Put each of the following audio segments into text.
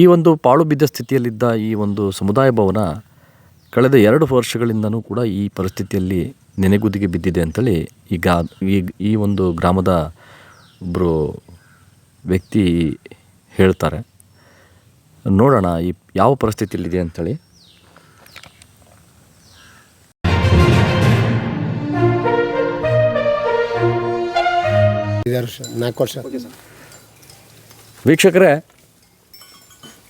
ಈ ಒಂದು ಪಾಳು ಬಿದ್ದ ಸ್ಥಿತಿಯಲ್ಲಿದ್ದ ಈ ಒಂದು ಸಮುದಾಯ ಭವನ ಕಳೆದ ಎರಡು ವರ್ಷಗಳಿಂದನೂ ಕೂಡ ಈ ಪರಿಸ್ಥಿತಿಯಲ್ಲಿ ನೆನೆಗುದಿಗೆ ಬಿದ್ದಿದೆ ಅಂತೇಳಿ ಈ ಗಾ ಈ ಈ ಒಂದು ಗ್ರಾಮದ ಒಬ್ಬರು ವ್ಯಕ್ತಿ ಹೇಳ್ತಾರೆ. ನೋಡೋಣ ಈ ಯಾವ ಪರಿಸ್ಥಿತಿಯಲ್ಲಿದೆ ಅಂಥೇಳಿ ನಾಲ್ಕು ವರ್ಷ. ವೀಕ್ಷಕರೇ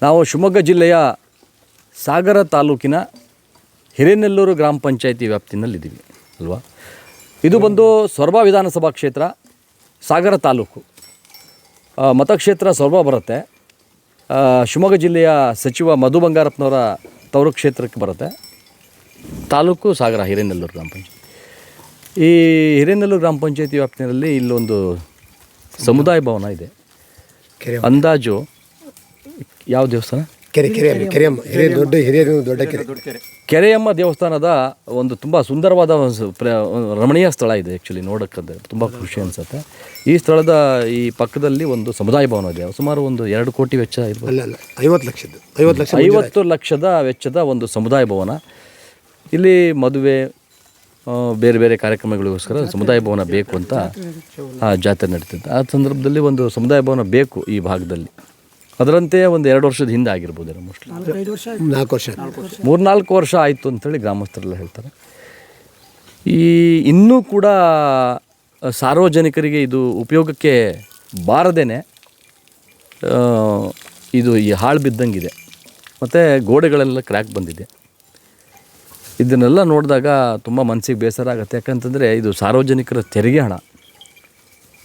ನಾವು ಶಿವಮೊಗ್ಗ ಜಿಲ್ಲೆಯ ಸಾಗರ ತಾಲೂಕಿನ ಹಿರೇನೆಲ್ಲೂರು ಗ್ರಾಮ ಪಂಚಾಯಿತಿ ವ್ಯಾಪ್ತಿನಲ್ಲಿದ್ದೀವಿ ಅಲ್ವಾ? ಇದು ಬಂದು ಸೊರಬ ವಿಧಾನಸಭಾ ಕ್ಷೇತ್ರ ಸಾಗರ ತಾಲೂಕು. ಮತಕ್ಷೇತ್ರ ಸೊರಬ ಬರುತ್ತೆ. ಶಿವಮೊಗ್ಗ ಜಿಲ್ಲೆಯ ಸಚಿವ ಮಧು ಬಂಗಾರಪ್ಪನವರ ತವರು ಕ್ಷೇತ್ರಕ್ಕೆ ಬರುತ್ತೆ. ತಾಲೂಕು ಸಾಗರ ಹಿರೇನೆಲ್ಲೂರು ಗ್ರಾಮ ಪಂಚಾಯತಿ. ಈ ಹಿರೇನೆಲ್ಲೂರು ಗ್ರಾಮ ಪಂಚಾಯತಿ ವ್ಯಾಪ್ತಿನಲ್ಲಿ ಇಲ್ಲೊಂದು ಸಮುದಾಯ ಭವನ ಇದೆ. ಅಂದಾಜು ಯಾವ ದೇವಸ್ಥಾನ? ಕೆರೆ ಕೆರೆಯಮ್ಮ ಕೆರೆಯಮ್ಮ ಹಿರಿಯ ದೊಡ್ಡ ಹಿರಿಯ ದೊಡ್ಡ ಕೆರೆ. ಕೆರೆಯಮ್ಮ ದೇವಸ್ಥಾನದ ಒಂದು ತುಂಬ ಸುಂದರವಾದ ಒಂದು ಪ್ರ- ರಮಣೀಯ ಸ್ಥಳ ಇದೆ ಆ್ಯಕ್ಚುಲಿ ನೋಡೋಕ್ಕಂದ್ರೆ ತುಂಬ ಖುಷಿ ಅನಿಸುತ್ತೆ. ಈ ಸ್ಥಳದ ಈ ಪಕ್ಕದಲ್ಲಿ ಒಂದು ಸಮುದಾಯ ಭವನ ಇದೆ. ಸುಮಾರು ಒಂದು ಎರಡು ಕೋಟಿ ವೆಚ್ಚ ಇರ್ಬೋದು. ಅಲ್ಲ ಅಲ್ಲ ಐವತ್ತು ಲಕ್ಷದ್ದು. ಐವತ್ತು ಲಕ್ಷ ಐವತ್ತು ಲಕ್ಷದ ವೆಚ್ಚದ ಒಂದು ಸಮುದಾಯ ಭವನ. ಇಲ್ಲಿ ಮದುವೆ ಬೇರೆ ಬೇರೆ ಕಾರ್ಯಕ್ರಮಗಳಿಗೋಸ್ಕರ ಸಮುದಾಯ ಭವನ ಬೇಕು ಅಂತ ಆ ಜಾತ್ರೆ ನಡೀತಿತ್ತು ಆ ಸಂದರ್ಭದಲ್ಲಿ ಒಂದು ಸಮುದಾಯ ಭವನ ಬೇಕು ಈ ಭಾಗದಲ್ಲಿ. ಅದರಂತೆ ಒಂದು ಎರಡು ವರ್ಷದ ಹಿಂದೆ ಆಗಿರ್ಬೋದು ಮೋಸ್ಟ್ಲಿ ನಾಲ್ಕು ವರ್ಷ ಆಯ್ತು. ಮೂರ್ನಾಲ್ಕು ವರ್ಷ ಆಯಿತು ಅಂತೇಳಿ ಗ್ರಾಮಸ್ಥರೆಲ್ಲ ಹೇಳ್ತಾರೆ. ಈ ಇನ್ನೂ ಕೂಡ ಸಾರ್ವಜನಿಕರಿಗೆ ಇದು ಉಪಯೋಗಕ್ಕೆ ಬಾರದೇನೆ ಇದು ಈ ಹಾಳು ಬಿದ್ದಂಗಿದೆ. ಮತ್ತು ಗೋಡೆಗಳೆಲ್ಲ ಕ್ರ್ಯಾಕ್ ಬಂದಿದೆ. ಇದನ್ನೆಲ್ಲ ನೋಡಿದಾಗ ತುಂಬ ಮನಸ್ಸಿಗೆ ಬೇಸರ ಆಗುತ್ತೆ. ಯಾಕಂತಂದರೆ ಇದು ಸಾರ್ವಜನಿಕರ ತೆರಿಗೆ ಹಣ.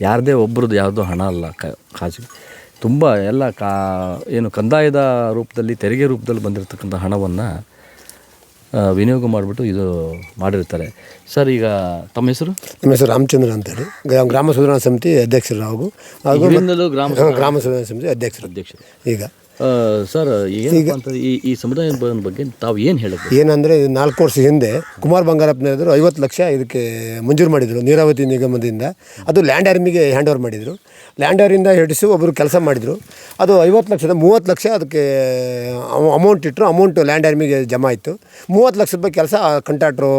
ಯಾರದೇ ಒಬ್ರದ್ದು ಯಾವುದೋ ಹಣ ಅಲ್ಲ ಕ ಖಾಸಗಿ. ತುಂಬ ಎಲ್ಲ ಕಾ ಏನು ಕಂದಾಯದ ರೂಪದಲ್ಲಿ ತೆರಿಗೆ ರೂಪದಲ್ಲಿ ಬಂದಿರತಕ್ಕಂಥ ಹಣವನ್ನು ವಿನಿಯೋಗ ಮಾಡಿಬಿಟ್ಟು ಇದು ಮಾಡಿರ್ತಾರೆ. ಸರ್ ಈಗ ತಮ್ಮ ಹೆಸರು? ನಮ್ಮ ಹೆಸರು ರಾಮಚಂದ್ರ ಅಂತೇಳಿ. ಗ್ರಾಮ ಗ್ರಾಮ ಸುಧಾರಣಾ ಸಮಿತಿ ಅಧ್ಯಕ್ಷರು ನಾವು. ಹಾಗೂ ಗ್ರಾಮ ಗ್ರಾಮ ಸುಧಾರಣಾ ಸಮಿತಿ ಅಧ್ಯಕ್ಷರು. ಅಧ್ಯಕ್ಷರು. ಈಗ ಸರ್ ಈಗ ಈ ಈ ಸಮುದಾಯ ಬಗ್ಗೆ ತಾವು ಏನು ಹೇಳಿದ್ರು ಏನಂದರೆ ನಾಲ್ಕು ವರ್ಷ ಹಿಂದೆ ಕುಮಾರ್ ಬಂಗಾರಪ್ಪನವರು ಐವತ್ತು ಲಕ್ಷ ಇದಕ್ಕೆ ಮಂಜೂರು ಮಾಡಿದರು ನೀರಾವತಿ ನಿಗಮದಿಂದ. ಅದು ಲ್ಯಾಂಡ್ ಆರ್ಮಿಗೆ ಹ್ಯಾಂಡ್ ಓವರ್ ಮಾಡಿದರು. ಲ್ಯಾಂಡ್ ಆರ್ಮಿಂದ ಹಿಡಿಸಿ ಒಬ್ಬರು ಕೆಲಸ ಮಾಡಿದರು. ಅದು ಐವತ್ತು ಲಕ್ಷದ ಮೂವತ್ತು ಲಕ್ಷ ಅದಕ್ಕೆ ಅಮೌಂಟ್ ಇಟ್ಟರು ಅಮೌಂಟು ಲ್ಯಾಂಡ್ ಆರ್ಮಿಗೆ ಜಮಾ ಆಯಿತು. ಮೂವತ್ತು ಲಕ್ಷ ರೂಪಾಯಿ ಕೆಲಸ ಕಂಟ್ರಾಕ್ಟ್ರೂ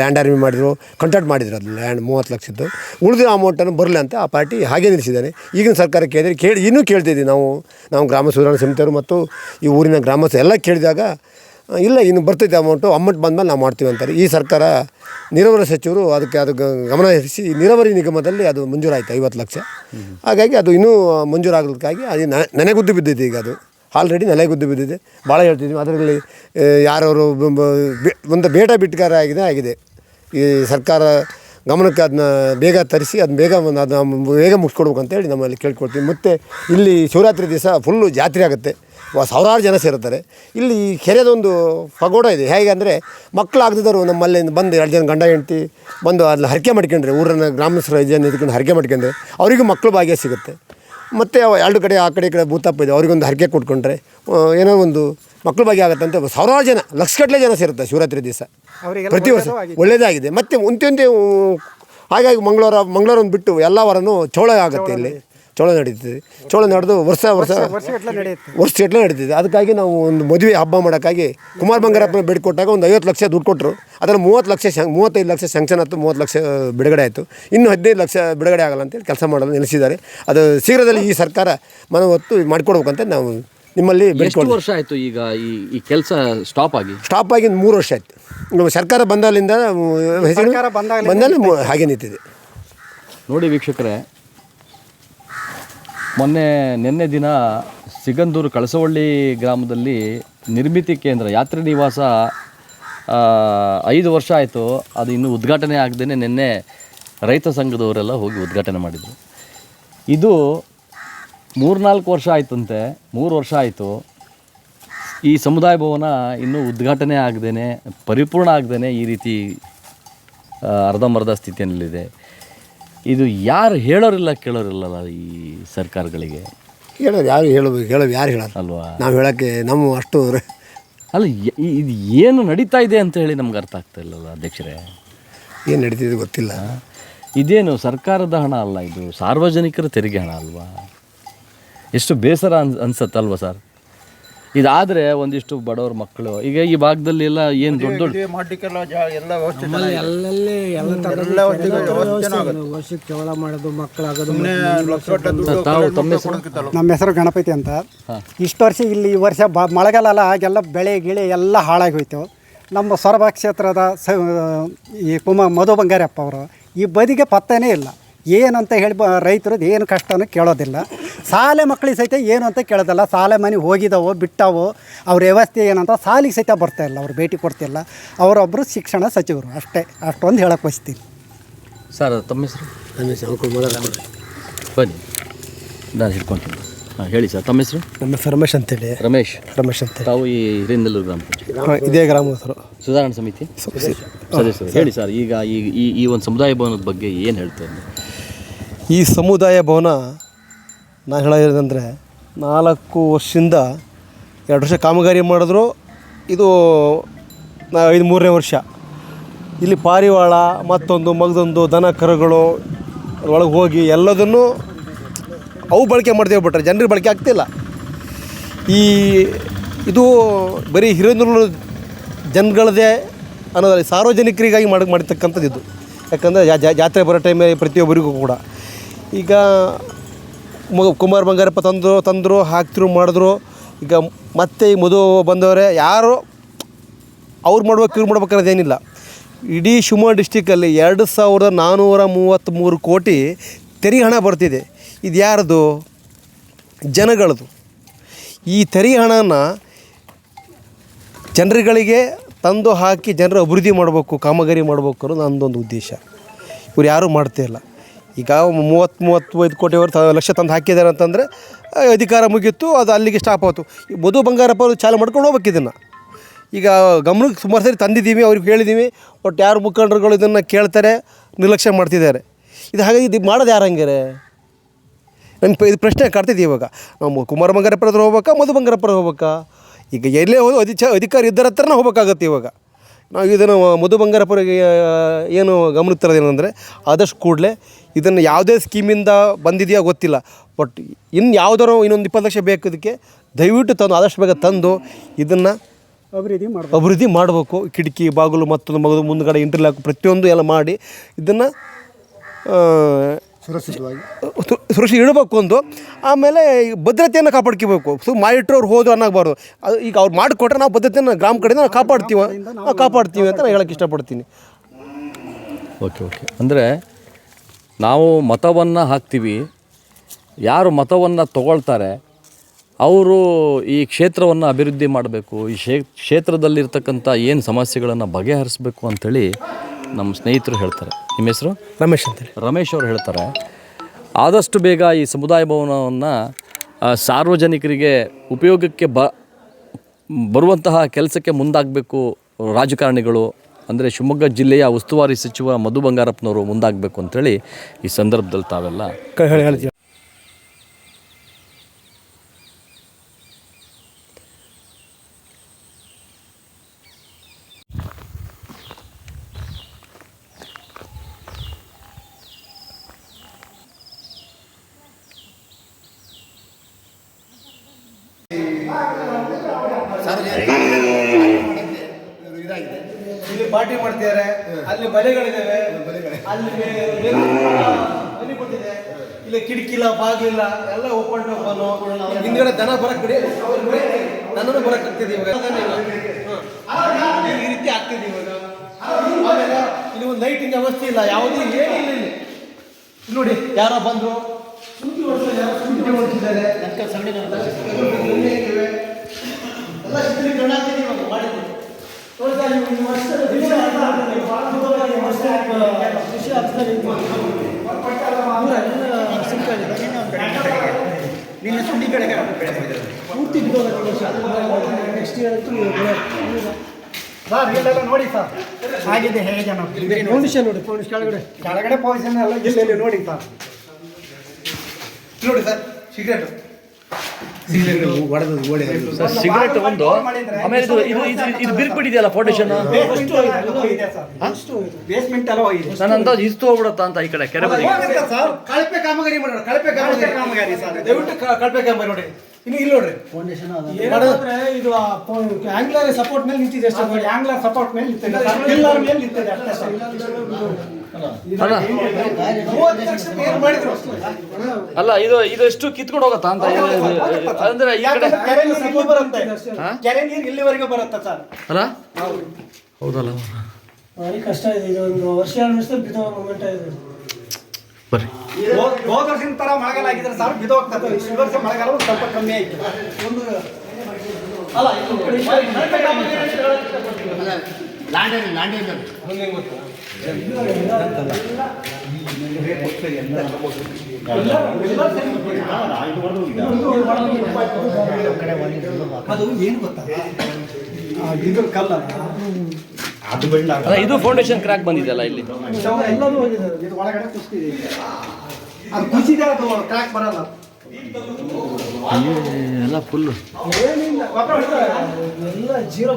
ಲ್ಯಾಂಡ್ ಆರ್ಮಿ ಮಾಡಿದರು ಕಂಟ್ರಾಕ್ಟ್ ಮಾಡಿದ್ರು ಅದು ಲ್ಯಾಂಡ್ ಮೂವತ್ತು ಲಕ್ಷದ್ದು. ಉಳಿದಿರೋ ಅಮೌಂಟನ್ನು ಬರಲಿ ಅಂತ ಆ ಪಾರ್ಟಿ ಹಾಗೆ ನಿಲ್ಲಿಸಿದ್ದಾನೆ ಈಗಿನ ಸರ್ಕಾರ ಕೇಳಿದ್ರೆ ಕೇಳಿ, ಇನ್ನೂ ಕೇಳ್ತಿದ್ದೀವಿ ನಾವು. ನಾವು ಗ್ರಾಮ ಸುಧಾರಣಾ ಸಮಿತಿಯವರು ಮತ್ತು ಈ ಊರಿನ ಗ್ರಾಮಸ್ಥರು ಎಲ್ಲ ಕೇಳಿದಾಗ ಇಲ್ಲ, ಇನ್ನು ಬರ್ತೈತೆ ಅಮೌಂಟು ಅಮೌಂಟ್ ಬಂದಮೇಲೆ ನಾವು ಮಾಡ್ತೀವಿ ಅಂತಾರೆ. ಈ ಸರ್ಕಾರ ನೀರಾವರಿ ಸಚಿವರು ಅದಕ್ಕೆ ಅದು ಗಮನ ಹರಿಸಿ ನೀರಾವರಿ ನಿಗಮದಲ್ಲಿ ಅದು ಮಂಜೂರಾಯಿತು, ಐವತ್ತು ಲಕ್ಷ. ಹಾಗಾಗಿ ಅದು ಇನ್ನೂ ಮಂಜೂರಾಗೋದಕ್ಕಾಗಿ ಅದು ನೆನೆಗುದ್ದು ಬಿದ್ದಿದೆ ಈಗ ಅದು. ಆಲ್ರೆಡಿ ನೆಲೆಗುದ್ದು ಬಿದ್ದಿದೆ. ಭಾಳ ಹೇಳ್ತಿದ್ವಿ ಅದರಲ್ಲಿ ಯಾರವರು ಒಂದು ಬೇಟ ಬಿಟ್ಕಾರ ಆಗಿದೆ ಆಗಿದೆ. ಈ ಸರ್ಕಾರ ಗಮನಕ್ಕೆ ಅದನ್ನ ಬೇಗ ತರಿಸಿ, ಅದನ್ನ ಬೇಗ ಅದನ್ನ ಬೇಗ ಮುಗಿಸ್ಕೊಡ್ಬೇಕು ಅಂತೇಳಿ ನಮ್ಮಲ್ಲಿ ಕೇಳ್ಕೊಳ್ತೀವಿ. ಮತ್ತು ಇಲ್ಲಿ ಶಿವರಾತ್ರಿ ದಿವಸ ಫುಲ್ಲು ಜಾತ್ರೆ ಆಗುತ್ತೆ. ಸಾವಿರಾರು ಜನ ಸೇರುತ್ತಾರೆ. ಇಲ್ಲಿ ಕೆರೆದೊಂದು ಪಗೋಡ ಇದೆ. ಹೇಗೆ ಅಂದರೆ ಮಕ್ಕಳು ಆಗದಿದ್ದವರು ನಮ್ಮಲ್ಲಿ ಬಂದು ಎರಡು ಜನ ಗಂಡ ಹೆಂಡತಿ ಬಂದು ಅಲ್ಲಿ ಹರಕೆ ಮಾಡ್ಕೊಂಡ್ರೆ, ಊರನ್ನ ಗ್ರಾಮಸ್ಥರ ಜನ ಇದಕ್ಕೆ ಹರಕೆ ಮಾಡ್ಕೊಂಡ್ರೆ, ಅವರಿಗೂ ಮಕ್ಕಳು ಭಾಗ್ಯ ಸಿಗುತ್ತೆ. ಮತ್ತು ಅವ ಎರಡು ಕಡೆ ಆ ಕಡೆ ಈ ಕಡೆ ಭೂತಪ್ಪ ಇದೆ ಅವರಿಗೊಂದು ಹರಕೆ ಕೊಟ್ಕೊಂಡ್ರೆ ಏನೋ ಒಂದು ಮಕ್ಕಳ ಬಗ್ಗೆ ಆಗುತ್ತೆ ಅಂತ ಸಾವಿರಾರು ಜನ ಲಕ್ಷಗಟ್ಟಲೆ ಜನ ಸೇರುತ್ತೆ ಶಿವರಾತ್ರಿ ದಿವಸ. ಪ್ರತಿ ವರ್ಷ ಒಳ್ಳೆಯದಾಗಿದೆ ಮತ್ತು ಒಂತೆ ಹಾಗಾಗಿ ಮಂಗಳವಾರ ಮಂಗಳವಾರ ಒಂದು ಬಿಟ್ಟು ಎಲ್ಲ ವಾರನೂ ಚೋಳ ಆಗುತ್ತೆ ಇಲ್ಲಿ. ಚೋಳ ನಡೀತದೆ. ಚೋಳ ನಡೆದು ವರ್ಷ ವರ್ಷ ವರ್ಷಗಟ್ಟಲೆ ನಡೀತಿದೆ. ಅದಕ್ಕಾಗಿ ನಾವು ಒಂದು ಮದುವೆ ಹಬ್ಬ ಮಾಡೋಕ್ಕಾಗಿ ಕುಮಾರ್ ಬಂಗಾರಪ್ಪನ ಬೇಡಿಕೊಟ್ಟಾಗ ಒಂದು ಐವತ್ತು ಲಕ್ಷ ದುಡ್ಡು ಕೊಟ್ಟರು ಅದರಲ್ಲಿ ಮೂವತ್ತು ಲಕ್ಷ ಶಂ ಮೂವತ್ತೈದು ಲಕ್ಷ ಸ್ಯಾಂಕ್ಷನ್ ಆಯಿತು ಮೂವತ್ತು ಲಕ್ಷ ಬಿಡುಗಡೆ ಆಯಿತು. ಇನ್ನೂ ಹದಿನೈದು ಲಕ್ಷ ಬಿಡುಗಡೆ ಆಗಲ್ಲ ಅಂತೇಳಿ ಕೆಲಸ ಮಾಡಲು ನಿಲ್ಲಿಸಿದ್ದಾರೆ. ಅದು ಶೀಘ್ರದಲ್ಲಿ ಈ ಸರ್ಕಾರ ಮನವೊತ್ತು ಮಾಡಿಕೊಡ್ಬೇಕಂತ ನಾವು ನಿಮ್ಮಲ್ಲಿ ಎಷ್ಟು ವರ್ಷ ಆಯಿತು ಈಗ ಈ ಈ ಕೆಲಸ ಸ್ಟಾಪ್ ಆಗಿ? ಸ್ಟಾಪ್ ಆಗಿ ಮೂರು ವರ್ಷ ಆಯ್ತು. ನಮ್ಮ ಸರ್ಕಾರ ಬಂದಾಗಲಿಂದ ಬಂದಾಗ ಬಂದಲ್ಲಿ ಮು- ಹಾಗೆ ನಿಂತಿದೆ. ನೋಡಿ ವೀಕ್ಷಕರೇ ಮೊನ್ನೆ ನಿನ್ನೆ ದಿನ ಸಿಗಂದೂರು ಕಳಸವಳ್ಳಿ ಗ್ರಾಮದಲ್ಲಿ ನಿರ್ಮಿತಿ ಕೇಂದ್ರ, ಯಾತ್ರೆ ನಿವಾಸ ಐದು ವರ್ಷ ಆಯಿತು. ಅದು ಇನ್ನೂ ಉದ್ಘಾಟನೆ ಆಗದೇ ನಿನ್ನೆ ರೈತ ಸಂಘದವರೆಲ್ಲ ಹೋಗಿ ಉದ್ಘಾಟನೆ ಮಾಡಿದರು. ಇದು ಮೂರ್ನಾಲ್ಕು ವರ್ಷ ಆಯ್ತಂತೆ, ಮೂರು ವರ್ಷ ಆಯಿತು. ಈ ಸಮುದಾಯ ಭವನ ಇನ್ನೂ ಉದ್ಘಾಟನೆ ಆಗದೇ ಪರಿಪೂರ್ಣ ಆಗದೇ ಈ ರೀತಿ ಅರ್ಧಂಬರ್ಧ ಸ್ಥಿತಿಯಲ್ಲಿದೆ. ಇದು ಯಾರು ಹೇಳೋರಿಲ್ಲ ಕೇಳೋರಿಲ್ಲಲ್ಲ ಈ ಸರ್ಕಾರಗಳಿಗೆ? ಕೇಳೋರು ಯಾರು ಹೇಳಬೇಕು ಹೇಳೋದು ಯಾರು ಹೇಳೋದು? ಅಲ್ವಾ? ನಾವು ಹೇಳೋಕ್ಕೆ ನಮ್ಮ ಅಷ್ಟು ಅಲ್ಲ ಯ- ಈ- ಇದು ಏನು ನಡೀತಾ ಇದೆ ಅಂತ ಹೇಳಿ ನಮ್ಗೆ ಅರ್ಥ ಆಗ್ತಾ ಇಲ್ಲಲ್ಲ ಅಧ್ಯಕ್ಷರೇ? ಏನು ನಡೀತಿದೆ ಗೊತ್ತಿಲ್ಲ. ಇದೇನು ಸರ್ಕಾರದ ಹಣ ಅಲ್ಲ ಇದು ಸಾರ್ವಜನಿಕರ ತೆರಿಗೆ ಹಣ ಅಲ್ವಾ? ಎಷ್ಟು ಬೇಸರ ಅನ್ ಅನ್ಸತ್ತಲ್ವ ಸರ್? ಇದಾದರೆ ಒಂದಿಷ್ಟು ಬಡವ್ರ ಮಕ್ಕಳು ಈಗ ಈ ಭಾಗದಲ್ಲಿ ಎಲ್ಲ ಏನು ದೊಡ್ಡ ದೊಡ್ಡ ಮಾಡ್ಲಿಕ್ಕೆಲ್ಲ ಜಾ- ಎಲ್ಲ ವ್ಯವಸ್ಥೆ ಅಲ್ಲಲ್ಲಿ ಎಲ್ಲ ಎಲ್ಲ ವ್ಯವಸ್ಥೆ ವ್ಯವಸ್ಥೆ ಆಗುತ್ತೆ. ವರ್ಷಕ್ಕೆ ಜಗಳ ಮಾಡೋದು ಮಕ್ಕಳಾಗೋದು ಸುಮ್ಮನೆ ಲಕ್ಷ ಗಟ್ಟಲೆ ದುಡ್ಡು ತಾವು ಕಳೆದು ತಮ್ಮ ನಮ್ಮ ಹೆಸರು ಗಣಪತಿ ಅಂತ. ಇಷ್ಟು ವರ್ಷ ಇಲ್ಲಿ ಈ ವರ್ಷ ಬ ಮಳೆಗಾಲ ಅಲ್ಲ ಆಗೆಲ್ಲ ಬೆಳೆ ಗಿಳೆ ಎಲ್ಲ ಹಾಳಾಗಿ ಹೋಯ್ತು. ನಮ್ಮ ಸೊರಬ ಕ್ಷೇತ್ರದ ಸ ಈ ಕುಮ ಮಧು ಬಂಗಾರಪ್ಪ ಅವರು ಈ ಬದಿಗೆ ಪತ್ತನೇ ಇಲ್ಲ. ಏನಂತ ಹೇಳಿ ಬ ರೈತರದ್ದು ಏನು ಕಷ್ಟನೂ ಕೇಳೋದಿಲ್ಲ. ಶಾಲೆ ಮಕ್ಕಳಿಗೆ ಸಹಿತ ಏನು ಅಂತ ಕೇಳೋದಲ್ಲ ಶಾಲೆ ಮನೆ ಹೋಗಿದ್ದಾವೋ ಬಿಟ್ಟಾವೋ ಅವ್ರ ವ್ಯವಸ್ಥೆ ಏನಂತ ಸಾಲಿಗೆ ಸಹಿತ ಬರ್ತಾ ಇಲ್ಲ ಅವ್ರು ಭೇಟಿ ಕೊಡ್ತಿಲ್ಲ ಅವರೊಬ್ಬರು ಶಿಕ್ಷಣ ಸಚಿವರು ಅಷ್ಟೇ ಅಷ್ಟೊಂದು ಹೇಳಕ್ಕೆ ಬಯಸ್ತೀನಿ. ಸರ್ ತಮ್ಮ ಹೆಸರು? ನನ್ನ ಹೆಸರು ಅಂಕುಲ್ ಮೊದಲ ಬನ್ನಿ. ನಾನು ಹಿಡ್ಕೊಂತೀನಿ. ಹಾಂ ಹೇಳಿ ಸರ್ ತಮ್ಮ ಹೆಸರು? ನಮ್ಮ ಹೆಸರು ರಮೇಶ್ ಅಂತೇಳಿ. ರಮೇಶ್. ರಮೇಶ್ ಅಂತ ತಾವು ಈ ಹಿರೇಂದಲ್ಲೂರು ಗ್ರಾಮ ಪಂಚಾಯತ್. ಇದೇ ಗ್ರಾಮ ಹೆಸರು ಸುಧಾರಣಾ ಸಮಿತಿ? ಸದಸ್ಯರು. ಹೇಳಿ ಸರ್ ಈಗ ಈ ಈ ಈ ಒಂದು ಸಮುದಾಯ ಭವನದ ಬಗ್ಗೆ ಏನು ಹೇಳ್ತಾರೆ? ಈ ಸಮುದಾಯ ಭವನ ನಾನು ಹೇಳೋದಂದರೆ ನಾಲ್ಕು ವರ್ಷದಿಂದ ಎರಡು ವರ್ಷ ಕಾಮಗಾರಿ ಮಾಡಿದ್ರು, ಇದು ನಾ ಐದು ಮೂರನೇ ವರ್ಷ. ಇಲ್ಲಿ ಪಾರಿವಾಳ, ಮತ್ತೊಂದು ಮಗದೊಂದು ದನ ಕರುಗಳು ಒಳಗೆ ಹೋಗಿ ಎಲ್ಲದನ್ನು ಅವು ಬಳಕೆ ಮಾಡ್ತೇವೆ ಬಿಟ್ರೆ ಜನರಿಗೆ ಬಳಕೆ ಆಗ್ತಿಲ್ಲ. ಈ ಇದು ಬರೀ ಹಿರಿಯೂರು ಜನಗಳದೇ ಅನ್ನೋದಲ್ಲ ಸಾರ್ವಜನಿಕರಿಗಾಗಿ ಮಾಡಿ, ಮಾಡಿರ್ತಕ್ಕಂಥದ್ದು ಇದು. ಯಾಕಂದರೆ ಜಾತ್ರೆ ಬರೋ ಟೈಮಲ್ಲಿ ಪ್ರತಿಯೊಬ್ಬರಿಗೂ ಕೂಡ. ಈಗ ಕುಮಾರ ಬಂಗಾರಪ್ಪ ತಂದರು ತಂದರು, ಹಾಕ್ತಿರು, ಮಾಡಿದ್ರು. ಈಗ ಮತ್ತೆ ಈ ಮಧು ಬಂದವರೇ ಯಾರು ಅವ್ರು ಮಾಡ್ಬೇಕು, ಇವ್ರು ಮಾಡ್ಬೇಕು ಅನ್ನೋದೇನಿಲ್ಲ ಇಡೀ ಶಿವಮೊಗ್ಗ ಡಿಸ್ಟಿಕಲ್ಲಿ ಎರಡು ಸಾವಿರದ ನಾನ್ನೂರ ಮೂವತ್ತ್ಮೂರು ಕೋಟಿ ತೆರಿಗೆ ಹಣ ಬರ್ತಿದೆ. ಇದು ಯಾರ್ದು? ಜನಗಳದು. ಈ ತೆರಿಗೆ ಹಣನ ಜನರುಗಳಿಗೆ ತಂದು ಹಾಕಿ ಜನರ ಅಭಿವೃದ್ಧಿ ಮಾಡಬೇಕು, ಕಾಮಗಾರಿ ಮಾಡಬೇಕು ಅನ್ನೋದು ನಂದೊಂದು ಉದ್ದೇಶ. ಇವ್ರು ಯಾರೂ ಮಾಡ್ತಿಲ್ಲ ಈಗ ಮೂವತ್ತು, ಮೂವತ್ತೈದು ಕೋಟಿವರೆ ತ ಲಕ್ಷ ತಂದು ಹಾಕಿದ್ದಾರೆ ಅಂತಂದರೆ ಅಧಿಕಾರ ಮುಗೀತು ಅದು ಅಲ್ಲಿಗೆ ಸ್ಟಾಪ್ ಆಯಿತು. ಈ ಮಧು ಬಂಗಾರಪ್ಪ ಅವರು ಚಾಲು ಮಾಡ್ಕೊಂಡು ಹೋಗ್ಬೇಕು ಇದನ್ನು. ಈಗ ಗಮನಕ್ಕೆ ಸುಮಾರು ಸರಿ ತಂದಿದ್ದೀವಿ, ಅವ್ರಿಗೆ ಹೇಳಿದ್ದೀವಿ ಒಟ್ಟು ಯಾರು ಮುಖಂಡರುಗಳು ಇದನ್ನು ಕೇಳ್ತಾರೆ, ನಿರ್ಲಕ್ಷ್ಯ ಮಾಡ್ತಿದ್ದಾರೆ. ಇದು ಹಾಗಾಗಿ ಇದು ಮಾಡೋದು ಯಾರು ಹಂಗಾರೆ ನಮ್ಮ ಇದು ಪ್ರಶ್ನೆ ಕಾಡ್ತಿದ್ದೆ ಇವಾಗ. ನಾವು ಕುಮಾರ ಬಂಗಾರಪ್ಪರ ಹತ್ರ ಹೋಗ್ಬೇಕಾ, ಮಧು ಬಂಗಾರಪ್ಪರ ಹೋಗ್ಬೇಕಾ? ಈಗ ಎಲ್ಲೇ ಹೋದ್ರು ಅಧಿಚ ಅಧಿಕಾರ ಇದ್ದರ ಹತ್ರನೇ ಹೋಗ್ಬೇಕಾಗತ್ತೆ ಇವಾಗ. ನಾವು ಇದನ್ನು ಮಧು ಬಂಗಾರಪ್ಪರಿಗೆ ಏನು ಗಮನ ತರೋದೇನೆಂದರೆ, ಆದಷ್ಟು ಕೂಡಲೇ ಇದನ್ನು ಯಾವುದೇ ಸ್ಕೀಮಿಂದ ಬಂದಿದೆಯೋ ಗೊತ್ತಿಲ್ಲ. ಬಟ್ ಇನ್ನು ಯಾವುದಾರು ಇನ್ನೊಂದು ಇಪ್ಪತ್ತು ಲಕ್ಷ ಬೇಕು ಇದಕ್ಕೆ ದಯವಿಟ್ಟು ತಂದು ಆದಷ್ಟು ಬೇಗ ತಂದು ಇದನ್ನು ಅಭಿವೃದ್ಧಿ ಮಾಡಿ ಅಭಿವೃದ್ಧಿ ಮಾಡಬೇಕು. ಕಿಟಕಿ ಬಾಗಿಲು ಮತ್ತೊಂದು ಮಗದು ಮುಂದ್ಗಡೆ ಇಂಟರ್ಲಾಕ್ ಪ್ರತಿಯೊಂದು ಎಲ್ಲ ಮಾಡಿ ಇದನ್ನು ಸುರಕ್ಷಿತವಾಗಿ. ಸುರಕ್ಷಿತ ಇಡಬೇಕು ಒಂದು. ಆಮೇಲೆ ಈ ಭದ್ರತೆಯನ್ನು ಕಾಪಾಡ್ಕೋಬೇಕು. ಸೊ ಮಾಡಿಟ್ರು ಅವ್ರು ಹೋದ್ರು ಅನ್ನಾಗಬಾರ್ದು ಅದು ಈಗ ಅವ್ರು ಮಾಡಿಕೊಟ್ರೆ ನಾವು ಭದ್ರತೆಯನ್ನು ಗ್ರಾಮ ಕಡೆಯಿಂದ ನಾವು ಕಾಪಾಡ್ತೀವಿ ನಾವು ಕಾಪಾಡ್ತೀವಿ ಅಂತ ನಾನು ಹೇಳೋಕ್ಕೆ ಇಷ್ಟಪಡ್ತೀನಿ. Okay okay. ಅಂದರೆ ನಾವು ಮತವನ್ನು ಹಾಕ್ತೀವಿ. ಯಾರು ಮತವನ್ನು ತಗೊಳ್ತಾರೆ ಅವರು ಈ ಕ್ಷೇತ್ರವನ್ನು ಅಭಿವೃದ್ಧಿ ಮಾಡಬೇಕು ಈ ಕ್ಷೇ ಕ್ಷೇತ್ರದಲ್ಲಿರ್ತಕ್ಕಂಥ ಏನು ಸಮಸ್ಯೆಗಳನ್ನು ಬಗೆಹರಿಸಬೇಕು ಅಂಥೇಳಿ ನಮ್ಮ ಸ್ನೇಹಿತರು ಹೇಳ್ತಾರೆ. ನಿಮ್ಮ ಹೆಸರು? ರಮೇಶ್ ಅಂತೇಳಿ. ರಮೇಶ್ ಅವರು ಹೇಳ್ತಾರೆ. ಆದಷ್ಟು ಬೇಗ ಈ ಸಮುದಾಯ ಭವನವನ್ನು ಸಾರ್ವಜನಿಕರಿಗೆ ಉಪಯೋಗಕ್ಕೆ ಬ ಬರುವಂತಹ ಕೆಲಸಕ್ಕೆ ಮುಂದಾಗಬೇಕು ರಾಜಕಾರಣಿಗಳು ಅಂದರೆ ಶಿವಮೊಗ್ಗ ಜಿಲ್ಲೆಯ ಉಸ್ತುವಾರಿ ಸಚಿವ ಮಧು ಬಂಗಾರಪ್ಪನವರು ಮುಂದಾಗಬೇಕು ಅಂತೇಳಿ ಈ ಸಂದರ್ಭದಲ್ಲಿ ತಾವೆಲ್ಲ ಇಲ್ಲಿ ಪಾರ್ಟಿ ಮಾಡ್ತಿದ್ದಾರೆ ಅಲ್ಲಿ ಮನೆಗಳಿದ್ದಾವೆ ಅಲ್ಲಿ ಮನೆ ಕೊಟ್ಟಿದೆ ಇಲ್ಲ ಕಿಟಕಿಲ್ಲ ಬಾಗಿಲ್ಲ ಎಲ್ಲ ಓಪನ್ ಹಿಂದ್ಗಡೆ ದನ ಬರಕ್ ಬಿಡಿ ನನ್ನನ್ನು ಬರಕ್ ಆಗ್ತಿದೆ ಇವಾಗ. ಈ ರೀತಿ ಆಗ್ತಿದೆ ಇವಾಗ. ಆಮೇಲೆ ಇಲ್ಲಿ ಒಂದು ಲೈಟಿನ ವ್ಯವಸ್ಥೆ ಇಲ್ಲ. ಯಾವುದೂ ಏನಿಲ್ಲ ಇಲ್ಲಿ. ನೋಡಿ ಯಾರೋ ಬಂದ್ರು. ಸುಂಟಿ ಓಡಿಸಿದ್ದಾರೆ. ಎಲ್ಲ ಚಿತ್ರೀಕರಣ ಆಗ್ತಿದೆ ಇವಾಗ ಮಾಡಿದ್ದು ನೋಡಿ ಸರ್, ನೀವು ಈ ವರ್ಷದ ದಿವಸ ನೀವು ಭಾಳ ಅದ್ಭುತವಾಗಿ ವರ್ಷ ಕೃಷಿ ಸಿಂಕಾಗಿದೆ. ಪೂರ್ತಿ. Next year ಅಂತೂ. ಸರ್ ಇಲ್ಲೆಲ್ಲ ನೋಡಿ ಸರ್. ಆಗಿದೆ ಹೇಗೆ ಜನ ಫೌಂಡೇಶನ್ ನೋಡಿ ಪೊಲೀಸ್ ಕೆಳಗಡೆ. ಕೆಳಗಡೆ ಫೌಂಡೇಶನ್ ಎಲ್ಲ ಇಲ್ಲಿ ನೋಡಿ ಸರ್. ನೋಡಿ ಸರ್ ಸಿಗರೇಟ್ ಸಿಗರೆಟ್ ಒಂದು. ಆಮೇಲೆ ಇದು ಇದು ಇದು ಇದು ಬಿರ್ಬಿಟ್ಟಿದೆಯಲ್ಲ ಫೌಂಡೇಶನ್ ನನ್ನ ಅಂದಾಜು ಇಷ್ಟು ಹೋಗ್ಬಿಡುತ್ತಾ ಅಂತ ಈ ಕಡೆ ಕೆರೆ ಸರ್. ಕಳಪೆ ಕಾಮಗಾರಿ ಮಾಡೋಣ. ಕಳಪೆ ಕಾಮಗಾರಿ. ಕಾಮಗಾರಿ ಸರ್. ದಯವಿಟ್ಟು ಕಳಪೆ ಕಾಮಗಾರಿ ನೋಡಿ. ಇಲ್ಲಿ ಇಲ್ಲಿ ನೋಡ್ರಿ. ಏನಂದ್ರೆ ಇದು ಆಂಗ್ಲರ್ ಸಪೋರ್ಟ್ ಮೇಲೆ ನಿಂತಿದೆ ಅಷ್ಟೇ ನೋಡಿ. ಆಂಗ್ಲರ್ ಸಪೋರ್ಟ್ ಮೇಲೆ ನಿಂತಿದೆ. ಪಿಲ್ಲರ್ ಮೇಲೆ ನಿಂತಿದೆ ಅಷ್ಟೇ ಅಲ್ಲ. ಇದು ಇದು ಎಷ್ಟು ಕಿತ್ಕೊಂಡು ಹೋಗತ್ತಾ ಅಂತ ಅಂದ್ರೆ ಈ ಕಡೆ ಕೆರೆ ನೀರು ಬರುತ್ತೆ. ಕೆರೆ ನೀರು ಇಲ್ಲಿವರೆಗೆ ಬರುತ್ತೆ ಸರ್. ಅಲ್ಲ? ಹೌದಲ್ಲ. ಕಷ್ಟ ಇದೆ. ಇದು ಒಂದು ವರ್ಷ ಎರಡು ವರ್ಷದಲ್ಲಿ ಬಿದ್ದೋ ಮೂಮೆಂಟ್ ಇದೆ ಬರ್ರಿ ಹೋದ ವರ್ಷದ ತರ ಮಳೆಗಾಲ ಆಗಿದ್ರೆ ಸರ್ ಬಿದ್ದೋಗ್ತದೆ ಈ ವರ್ಷ ಮಳೆಗಾಲ ಸ್ವಲ್ಪ ಕಮ್ಮಿ ಆಯ್ತು ಒಂದು ಅಲ್ಲ ಇದು ಅದು ಏನು ಗೊತ್ತಾ ಇದು ಕಲ್ಲಲ್ಲ ಅದು ಇದು ಫೌಂಡೇಶನ್ ಕ್ರ್ಯಾಕ್ ಬಂದಿದೆಯಲ್ಲ ಇಲ್ಲಿ? ಎಲ್ಲವೂ ಹೋಗಿದೆ. ಇದು ಒಳಗಡೆ ಕುಸಿದಿದೆ ಅದು ಕುಸಿದೆ ಅದು ಕ್ರಾಕ್ ಬರಲ್ಲ. ಎಲ್ಲ ಫುಲ್ಲು ಏನಿಲ್ಲ ಎಲ್ಲ ಜೀರೋ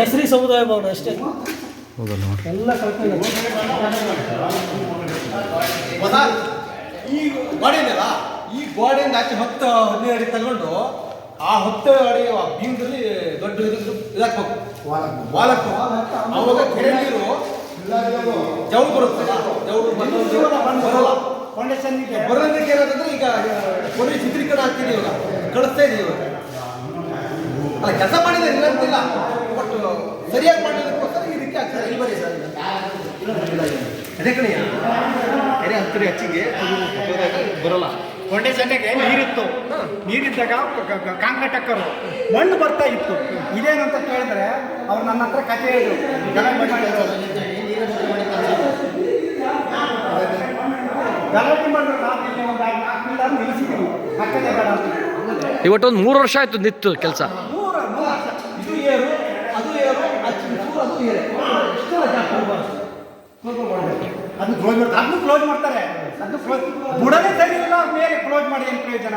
ಹೆಸರಿ ಸಮುದಾಯ ಭವನ ಅಷ್ಟೇ. ಹೌದಲ್ಲ ಎಲ್ಲ ಕಳ್ಕೊಂಡು. ಈ ಗೋಡೆ ಇದೆಯಲ್ಲ ಈ ಗೋಡೆಯಿಂದ ಆಚೆ ಹತ್ತು ಹದಿನೈದು ಅಡಿ ತಗೊಂಡು ಆ ಹತ್ತು ಅಡಿ ಆ ಬೀಮದಲ್ಲಿ ದೊಡ್ಡ ಇದು ಇದಾಕ್ಬೇಕು. ಬಾಲಕ್ಕು ಹಾಕ್ಬೇಕು ಅವಾಗ ಕೆರೆ ನೀರು ಜೌಳು ಬರುತ್ತೆ ಜೌಳು ಬರಲ್ಲ. ಬರೋದಕ್ಕೆ ಏನಾದ್ರೆ ಈಗ ಕೊನೆ ಚಿತ್ರೀಕರಣ ಆಗ್ತಿದೆ ಇವಾಗ. ಕಳಿಸ್ತಾ ಇದೆ ಇವಾಗ. ಅಲ್ಲ ಕೆಲಸ ಮಾಡಿದೆ ಇಲ್ಲ ಅಂತಿಲ್ಲ ಬಟ್ ಸರಿಯಾಗಿ ಮಾಡೋದಕ್ಕೋಸ್ಕರ ಈ ರೀತಿ ಆಗ್ತದೆ ಇಲ್ಲಿ ಬರೀ ಸರ್. ಅದೇ ಕಣಯ್ಯ. ಕೆರೆ ಹತ್ತಿರ ಹೆಚ್ಚಿಗೆ ಅದು ಹೋದಾಗ ಜನಗೆ ನೀರಿತ್ತು. ನೀರಿದ್ದಾಗ ಕಾಂಕ್ರೀಟ್ ಹಾಕೋರು ಮಣ್ಣು ಬರ್ತಾ ಇತ್ತು. ಇದೇನಂತ ಕೇಳಿದ್ರೆ ಅವ್ರು ನನ್ನ ಹತ್ರ ಕಥೆ ಗಲಾಟೆ ಮಾಡಿದ್ರು. ಒಂದು ಇವತ್ತೊಂದು ಮೂರು ವರ್ಷ ಆಯ್ತು ನಿತ್ತು ಕೆಲಸ. ಅದು ಅದು ಕ್ಲೋಸ್ ಮಾಡ್ತಾರೆ. ಅದನ್ನು ಕ್ಲೋಸ್ ಮಾಡ್ತಾರೆ. ಅದನ್ನು ಕ್ಲೋಸ್ ಬುಡನೇ ಸರಿ ಇಲ್ಲ ಮೇಲೆ ಕ್ಲೋಸ್ ಮಾಡಿ ಏನು ಪ್ರಯೋಜನ?